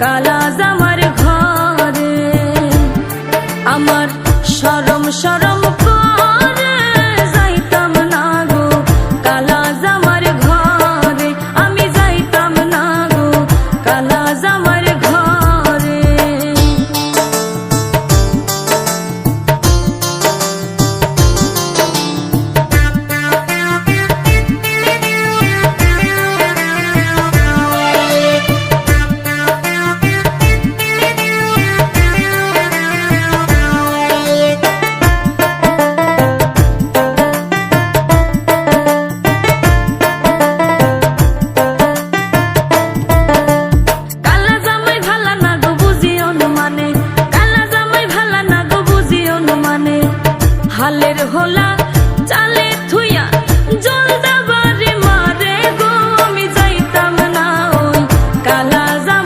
কালা আমার ঘরে। আমার সরম সরম হালের হোলা চালে